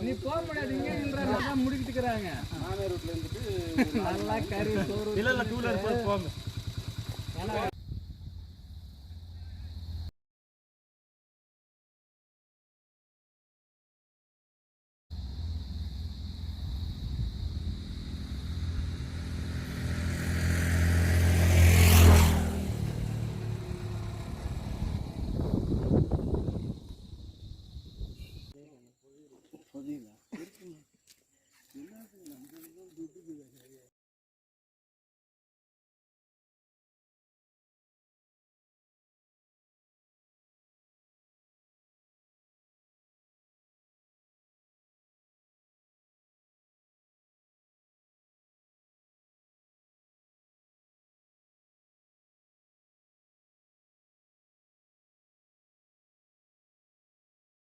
நீ போக முடியாது இங்க நின்றாங்க முடிக்கிட்டு இருக்கிறாங்க. மாமியார் வீட்டுல இருந்துட்டு நல்லா கறி சோறு இல்ல இல்ல டூ வீலர் போங்க. nila